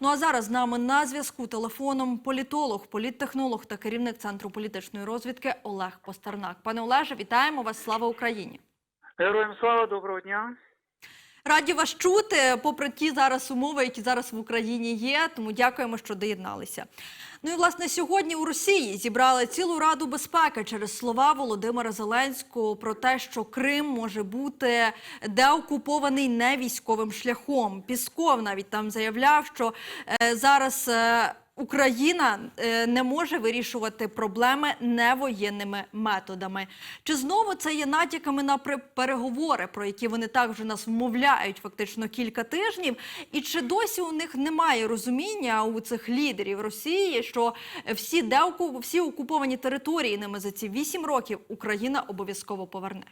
Ну а зараз з нами на зв'язку телефоном політолог, політтехнолог та керівник центру політичної розвідки Олег Постернак. Пане Олеже, вітаємо вас! Слава Україні! Героям слава, доброго дня. Раді вас чути, попри ті зараз умови, які зараз в Україні є. Тому дякуємо, що доєдналися. Ну і власне сьогодні у Росії зібрали цілу раду безпеки через слова Володимира Зеленського про те, що Крим може бути деокупований не військовим шляхом. Пісков навіть там заявляв, що е, зараз. Е, Україна е, не може вирішувати проблеми невоєнними методами. Чи знову це є натяками на переговори, про які вони так вже нас вмовляють фактично кілька тижнів? І чи досі у них немає розуміння у цих лідерів Росії, що всі деоку, всі окуповані території ними за ці вісім років Україна обов'язково поверне?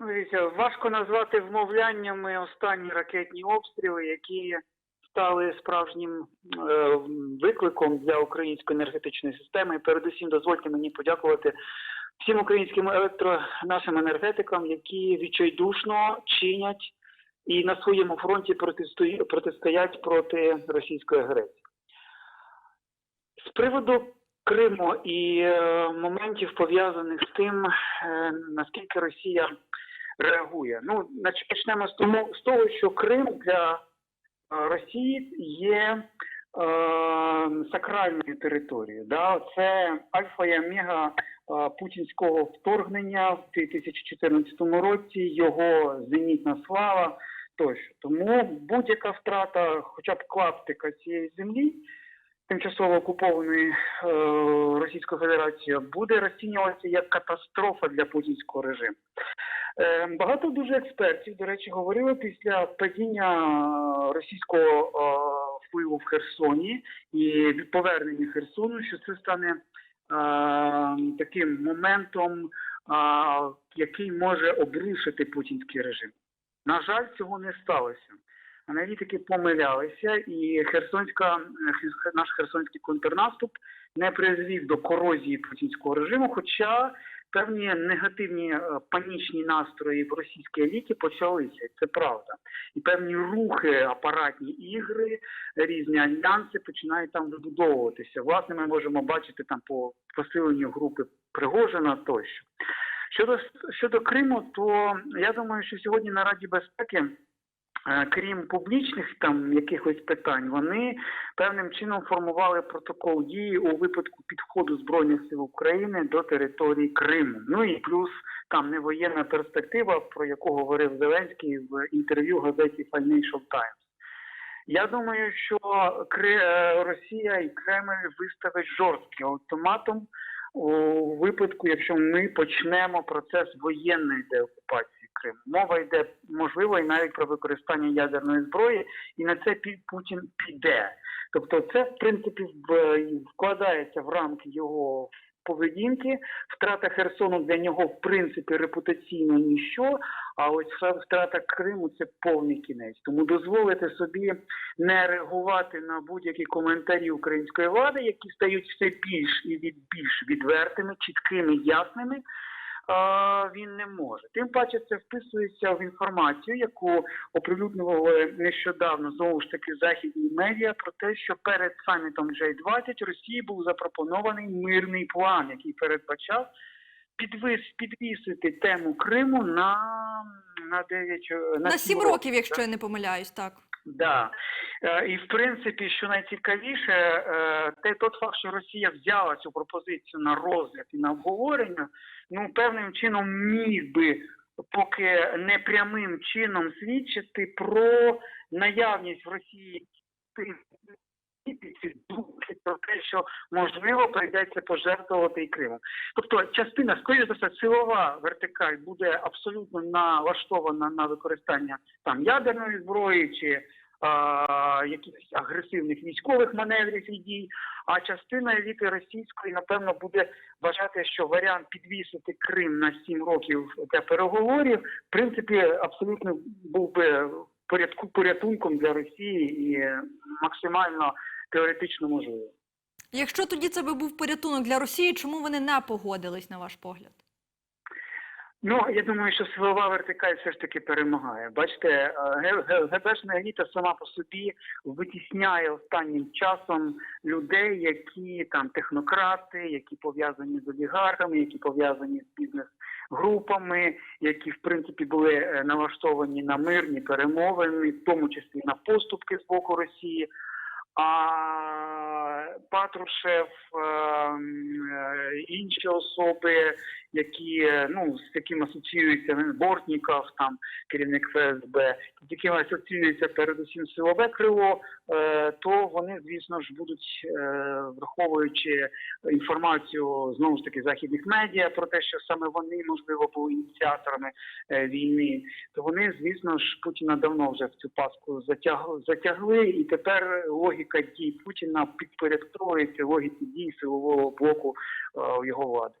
Ну, дивіться, важко назвати вмовляннями останні ракетні обстріли, які стали справжнім е, викликом для української енергетичної системи. І передусім дозвольте мені подякувати всім українським електро нашим енергетикам, які відчайдушно чинять і на своєму фронті протистоять проти російської агресії. З приводу Криму і е, моментів пов'язаних з тим, е, наскільки Росія реагує. Ну, почнемо з тому з того, що Крим для Росії є е, сакральною територією. Да? Це альфа і омега е, путінського вторгнення в 2014 році, його зенітна слава тощо. Тому будь-яка втрата, хоча б клаптика цієї землі. Тимчасово окупованої е, Російською Федерацією буде розцінюватися як катастрофа для путінського режиму. Е, багато дуже експертів, до речі, говорили після падіння російського е, впливу в Херсоні і повернення Херсону, що це стане е, таким моментом, який може обрушити путінський режим. На жаль, цього не сталося. Аналітики помилялися, і Херсонська наш херсонський контрнаступ не призвів до корозії путінського режиму. Хоча певні негативні е, панічні настрої в російській еліті почалися, це правда. І певні рухи, апаратні ігри, різні альянси починають там вибудовуватися. Власне, ми можемо бачити там по посиленню групи Пригожина тощо. Щодо щодо Криму, то я думаю, що сьогодні на Раді безпеки. Крім публічних там якихось питань, вони певним чином формували протокол дії у випадку підходу збройних сил України до території Криму. Ну і плюс там невоєнна перспектива, про яку говорив Зеленський в інтерв'ю газеті Financial Times. Я думаю, що е, Росія і Кремль виставить жорсткий ультиматум у випадку, якщо ми почнемо процес воєнної деокупації Криму. Мова йде можливо і навіть про використання ядерної зброї, і на це Путін піде. Тобто, це в принципі вкладається в рамки його поведінки. Втрата Херсону для нього в принципі репутаційно ніщо. А ось втрата Криму це повний кінець. Тому дозволити собі не реагувати на будь-які коментарі української влади, які стають все більш і від більш відвертими, чіткими, ясними. А, Він не може. Тим паче це вписується в інформацію, яку оприлюднювали нещодавно знову ж таки західні медіа про те, що перед самітом J20 Росії був запропонований мирний план, який передбачав підвис підвісити тему Криму на, на 9 на, На сім сім років, якщо я не помиляюсь, так. Да. Е, І в принципі, що найцікавіше, е, те тот факт, що Росія взяла цю пропозицію на розгляд і на обговорення, ну певним чином міг би поки не прямим чином свідчити про наявність в Росії ці думки про те, що можливо прийдеться пожертвувати і Кримом. Тобто частина, скоріше за все, силова вертикаль буде абсолютно налаштована на використання там ядерної зброї чи а, якихось агресивних військових маневрів і дій. А частина еліти російської, напевно, буде вважати, що варіант підвісити Крим на 7 років для переговорів, в принципі, абсолютно був би порядку порятунком для Росії і максимально теоретично можливо. Якщо тоді це би був порятунок для Росії, чому вони не погодились, на ваш погляд? Ну, я думаю, що силова вертикаль все ж таки перемагає. Бачите, е, ГБшна еліта сама по собі витісняє останнім часом людей, які там технократи, які пов'язані з олігархами, які пов'язані з бізнес-групами, які в принципі були е, налаштовані на мирні перемовини, в тому числі на поступки з боку Росії. А Патрушев, е, м, е, інші особи, які е, ну з яким асоціюється Бортніков, там керівник ФСБ, з яким асоціюється передусім силове крило, е, то вони, звісно ж, будуть е, враховуючи інформацію знову ж таки західних медіа про те, що саме вони можливо були ініціаторами війни, то вони, звісно ж, Путіна давно вже в цю паску затягли, затягли, і тепер логіка дій Путіна підпорядковується логіці дій силового блоку його влади.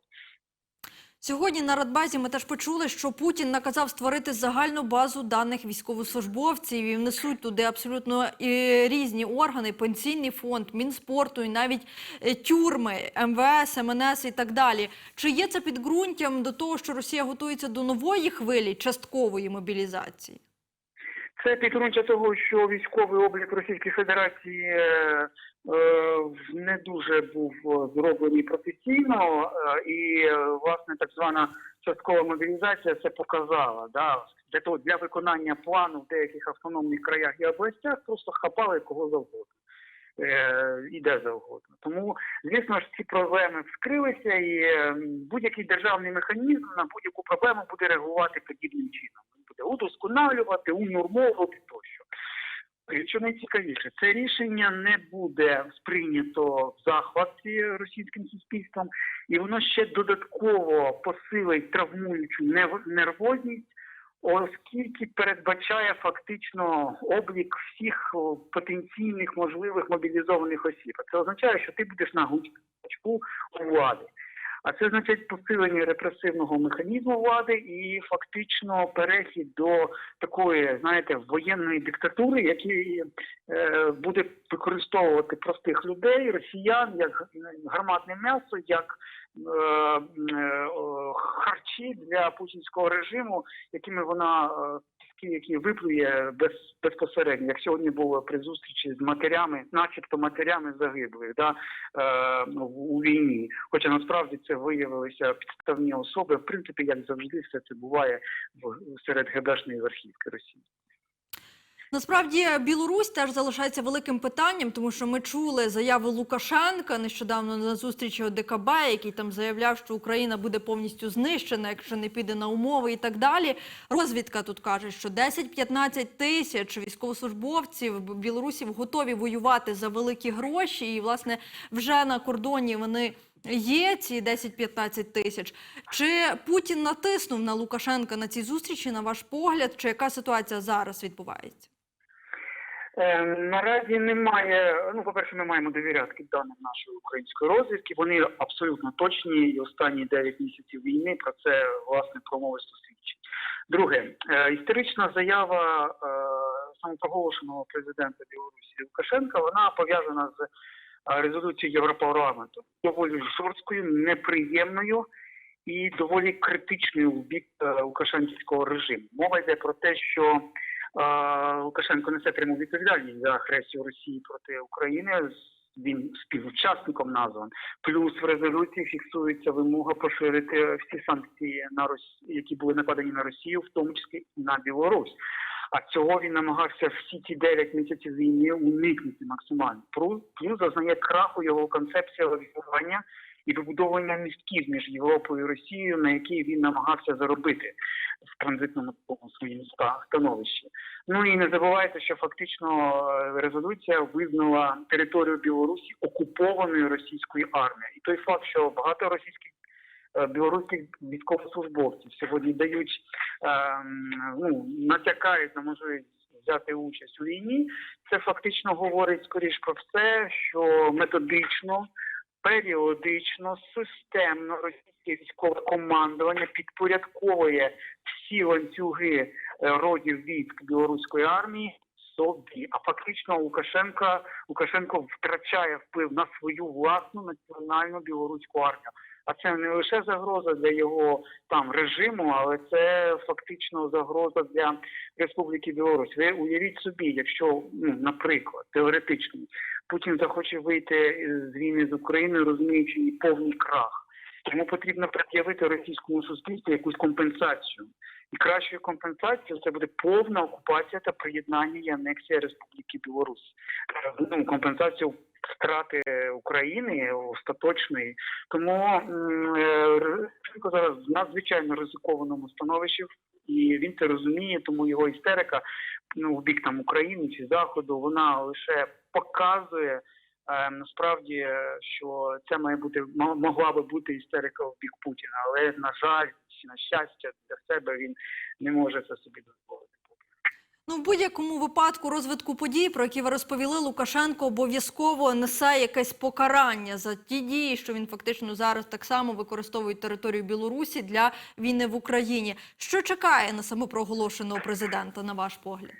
Сьогодні на Радбазі ми теж почули, що Путін наказав створити загальну базу даних військовослужбовців і внесуть туди абсолютно різні органи, пенсійний фонд, Мінспорту і навіть е, тюрми, МВС, МНС і так далі. Чи є це підґрунтям до того, що Росія готується до нової хвилі часткової мобілізації? Це підґрунтя того, що військовий облік Російської Федерації е, е, не дуже був е, зроблений професійно, е, і е, власне так звана часткова мобілізація це показала. Да? Для того для виконання плану в деяких автономних краях і областях просто хапали кого завгодно. Е, і де завгодно. Тому, звісно ж, ці проблеми вскрилися, і е, будь-який державний механізм на будь-яку проблему буде реагувати подібним чином. Він буде удосконалювати, унормовувати тощо. І Що найцікавіше, це рішення не буде сприйнято в захваті російським суспільством, і воно ще додатково посилить травмуючу нервозність, оскільки передбачає фактично облік всіх потенційних можливих мобілізованих осіб. Це означає, що ти будеш на гучку у влади. А це означає посилення репресивного механізму влади і фактично перехід до такої, знаєте, воєнної диктатури, який е, буде використовувати простих людей, росіян, як гарматне м'ясо, як е, е, харчі для путінського режиму, якими вона е, які виплює без, безпосередньо, як сьогодні було при зустрічі з матерями, начебто матерями загиблих да, е, у війні. Хоча насправді це виявилися підставні особи. В принципі, як завжди, все це буває в серед ГБшної верхівки Росії. Насправді Білорусь теж залишається великим питанням, тому що ми чули заяву Лукашенка нещодавно на зустрічі ОДКБ, який там заявляв, що Україна буде повністю знищена, якщо не піде на умови і так далі. Розвідка тут каже, що 10-15 тисяч військовослужбовців білорусів готові воювати за великі гроші, і власне вже на кордоні вони. Є ці 10-15 тисяч. Чи Путін натиснув на Лукашенка на цій зустрічі, на ваш погляд, чи яка ситуація зараз відбувається? Е, наразі немає. Ну, по-перше, ми маємо довіряти даним нашої української розвідки. Вони абсолютно точні, і останні 9 місяців війни про це власне промовисто свідчить. Друге, е, історична заява е, самопроголошеного президента Білорусі Лукашенка, вона пов'язана з е, резолюцією Європарламенту, доволі жорсткою, неприємною. І доволі критичною в бік лукашенківського режиму. Мова йде про те, що Лукашенко несе пряму відповідальність за агресію Росії проти України. Він співучасником назван. Плюс в резолюції фіксується вимога поширити всі санкції на Росію, які були накладені на Росію, в тому числі на Білорусь. А цього він намагався всі ці 9 місяців війни уникнути максимально. Плюс зазнає краху його концепція лобіювання і вибудовування містків між Європою і Росією, на які він намагався заробити в транзитному своєму становищі. Ну і не забувайте, що фактично е, резолюція визнала територію Білорусі окупованою російською армією. І той факт, що багато російських е, білоруських військовослужбовців сьогодні дають ем, ну, натякають на можливість взяти участь у війні, це фактично говорить скоріш про все, що методично періодично, системно російське військове командування підпорядковує всі ланцюги е, родів військ білоруської армії собі. А фактично Лукашенка Лукашенко втрачає вплив на свою власну національну білоруську армію. А це не лише загроза для його там режиму, але це фактично загроза для Республіки Білорусь. Ви уявіть собі, якщо, ну, наприклад, теоретично Путін захоче вийти з війни з України, розуміючи повний крах. Йому потрібно пред'явити російському суспільству якусь компенсацію. І кращою компенсацією це буде повна окупація та приєднання і анексія Республіки Білорусь. Е, Ну, компенсацію втрати України остаточної. Тому е, зараз в надзвичайно ризикованому становищі, і він це розуміє, тому його істерика ну, в бік там України чи Заходу, вона лише показує. е, Насправді, що це має бути могла би бути істерика в бік Путіна, але на жаль, на щастя для себе він не може це собі дозволити. Ну, в будь-якому випадку розвитку подій, про які ви розповіли, Лукашенко обов'язково несе якесь покарання за ті дії, що він фактично зараз так само використовує територію Білорусі для війни в Україні. Що чекає на самопроголошеного президента, на ваш погляд?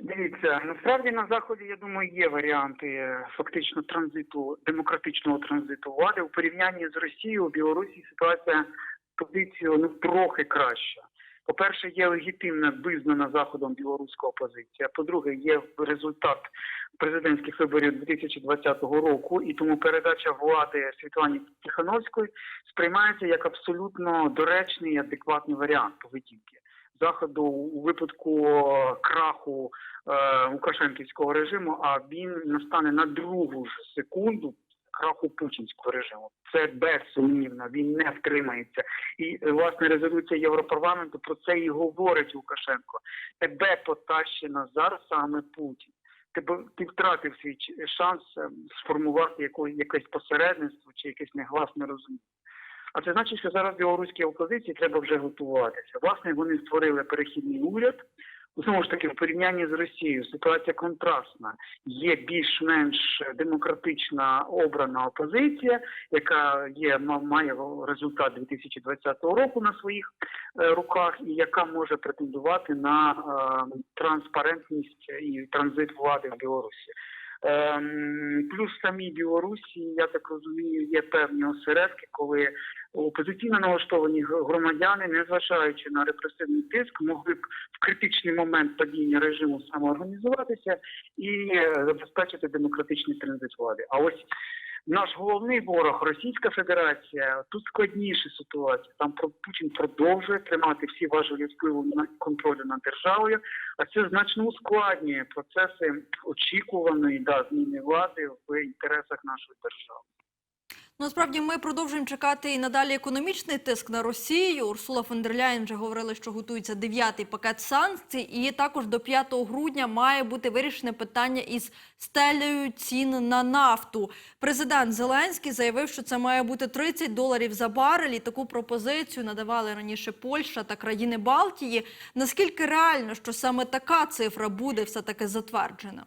Дивіться, насправді на заході, я думаю, є варіанти е, фактично транзиту демократичного транзиту влади у порівнянні з Росією. У Білорусі ситуація позицію ну трохи краща. По-перше, є легітимна визнана заходом білоруська опозиція. По-друге, є результат президентських виборів 2020 року, і тому передача влади Світлані Тихановської сприймається як абсолютно доречний і адекватний варіант поведінки заходу у випадку краху е, Лукашенківського режиму, а він настане на другу ж секунду краху путінського режиму. Це безсумнівно, він не втримається. І е, власне резолюція Європарламенту про це і говорить Лукашенко. Тебе потащить назад саме Путін. Тебе ти втратив свій шанс е, сформувати якесь посередництво чи якесь негласне розуміння. А це значить, що зараз білоруській опозиції треба вже готуватися. Власне, вони створили перехідний уряд. Знову ж таки, в порівнянні з Росією ситуація контрастна. Є більш-менш демократична обрана опозиція, яка є ма- має результат 2020 року на своїх е, руках, і яка може претендувати на е, транспарентність і транзит влади в Білорусі. Ем, Плюс самій Білорусі, я так розумію, є певні осередки, коли опозиційно налаштовані громадяни, незважаючи на репресивний тиск, могли б в критичний момент падіння режиму самоорганізуватися і е, забезпечити демократичний транзит влади. А ось наш головний ворог, Російська Федерація, тут складніша ситуація. Там Путін продовжує тримати всі важелі впливу на контролю над державою, а це значно ускладнює процеси очікуваної да, зміни влади в інтересах нашої держави. Ну, Насправді ми продовжуємо чекати і надалі економічний тиск на Росію. Урсула фон вже говорила, що готується дев'ятий пакет санкцій, і також до 5 грудня має бути вирішене питання із стелею цін на нафту. Президент Зеленський заявив, що це має бути 30 доларів за барель. І таку пропозицію надавали раніше Польща та країни Балтії. Наскільки реально, що саме така цифра буде все таки затверджена?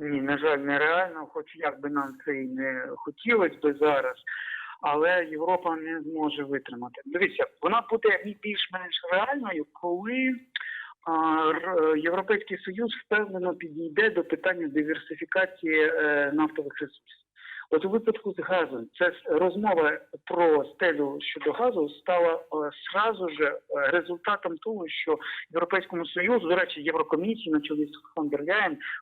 Ні, на жаль, нереально, хоч як би нам це і не хотілося би зараз, але Європа не зможе витримати. Дивіться, вона буде більш-менш реальною, коли Європейський Союз впевнено підійде до питання диверсифікації е, нафтових ресурсів. От у випадку з газом, це розмова про стелю щодо газу стала е, зразу ж е, результатом того, що Європейському Союзу, до речі, Єврокомісії на чолі з фон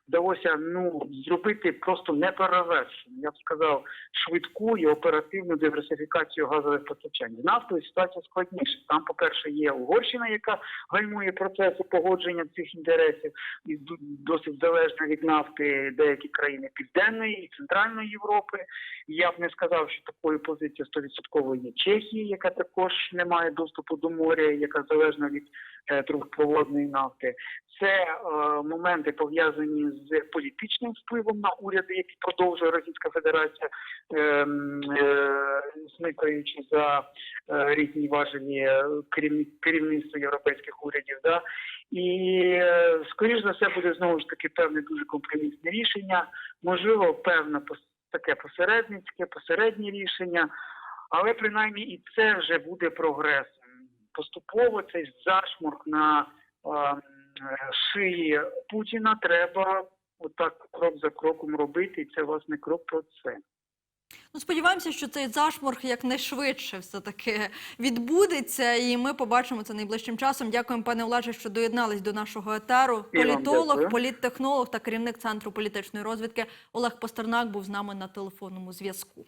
вдалося ну зробити просто неперевершену, я б сказав, швидку і оперативну диверсифікацію газових постачань. З нафтою ситуація складніша. Там, по-перше, є Угорщина, яка гальмує процеси погодження цих інтересів, і досить залежна від нафти деякі країни Південної і Центральної Європи. Я б не сказав, що такою позицією 100% є Чехія, яка також не має доступу до моря, яка залежна від е, трубопроводної нафти. Це е, моменти пов'язані з політичним впливом на уряди, які продовжує Російська Федерація, ем, е, смикаючи за е, різні важелі е, керівництва європейських урядів. Да? І е, скоріш за все буде знову ж таки певне дуже компромісне рішення, можливо, певне пос- таке посередницьке, посереднє рішення, але принаймні і це вже буде прогресом. Поступово цей зашморк на е, шиї Путіна треба отак крок за кроком робити, і це власне крок про це. Ну, сподіваємося, що цей зашморг якнайшвидше все-таки відбудеться, і ми побачимо це найближчим часом. Дякуємо, пане Олеже, що доєднались до нашого етеру. І Політолог, політтехнолог та керівник Центру політичної розвідки Олег Пастернак був з нами на телефонному зв'язку.